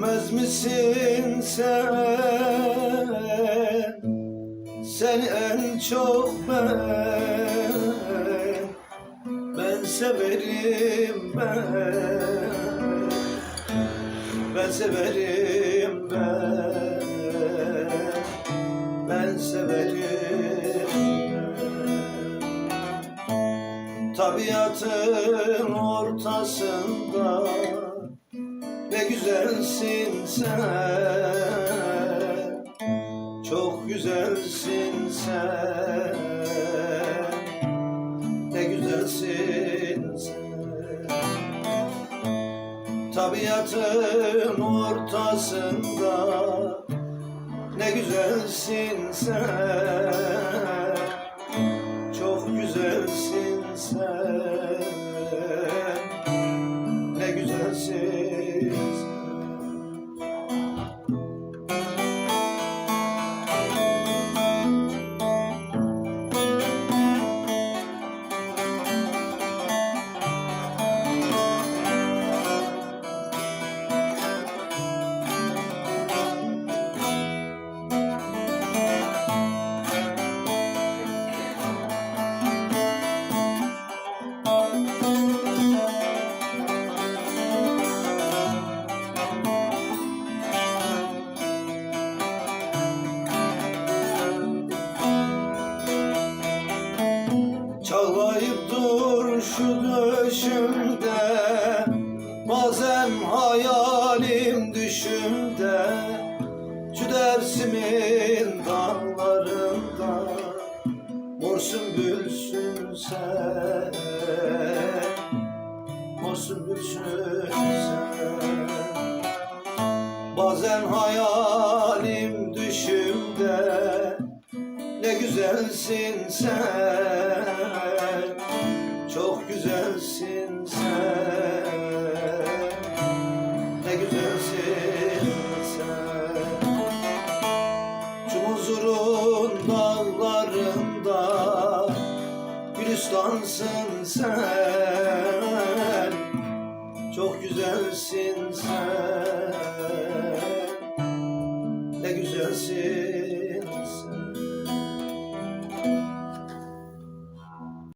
Sevmez misin sen? Seni en çok ben. Ben severim ben. Ben severim ben. Ben severim ben. Tabiatın ortasında ne güzelsin sen. Çok güzelsin sen. Ne güzelsin sen. Tabiatın ortasında Ne güzelsin sen. Çok güzelsin sen döşümde Bazen hayalim düşümde Şu dersimin dağlarında Mor sümbülsün sen Mor sümbülsün sen. Bazen hayalim düşümde ne güzelsin sen Çok güzelsin Ne güzelsin sen. Şu huzurun dağlarında Gülistansın sen. Çok güzelsin sen. Ne güzelsin